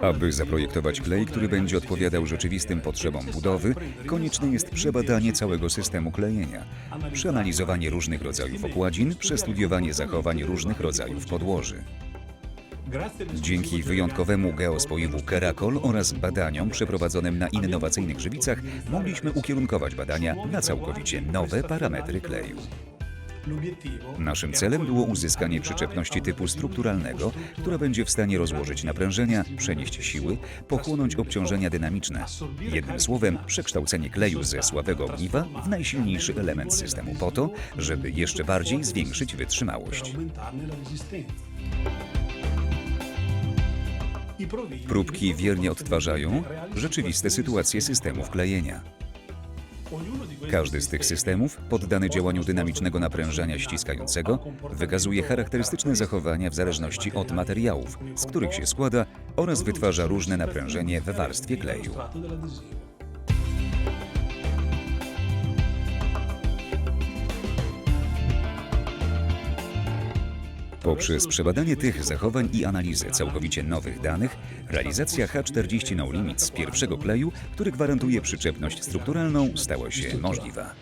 Aby zaprojektować klej, który będzie odpowiadał rzeczywistym potrzebom budowy, konieczne jest przebadanie całego systemu klejenia, przeanalizowanie różnych rodzajów okładzin, przestudiowanie zachowań różnych rodzajów podłoży. Dzięki wyjątkowemu geospoiwu Kerakol oraz badaniom przeprowadzonym na innowacyjnych żywicach mogliśmy ukierunkować badania na całkowicie nowe parametry kleju. Naszym celem było uzyskanie przyczepności typu strukturalnego, która będzie w stanie rozłożyć naprężenia, przenieść siły, pochłonąć obciążenia dynamiczne. Jednym słowem, przekształcenie kleju ze słabego ogniwa w najsilniejszy element systemu po to, żeby jeszcze bardziej zwiększyć wytrzymałość. Próbki wiernie odtwarzają rzeczywiste sytuacje systemów klejenia. Każdy z tych systemów, poddany działaniu dynamicznego naprężania ściskającego, wykazuje charakterystyczne zachowania w zależności od materiałów, z których się składa oraz wytwarza różne naprężenie we warstwie kleju. Poprzez przebadanie tych zachowań i analizę całkowicie nowych danych, realizacja H40 No Limit z pierwszego kleju, który gwarantuje przyczepność strukturalną, stała się możliwa.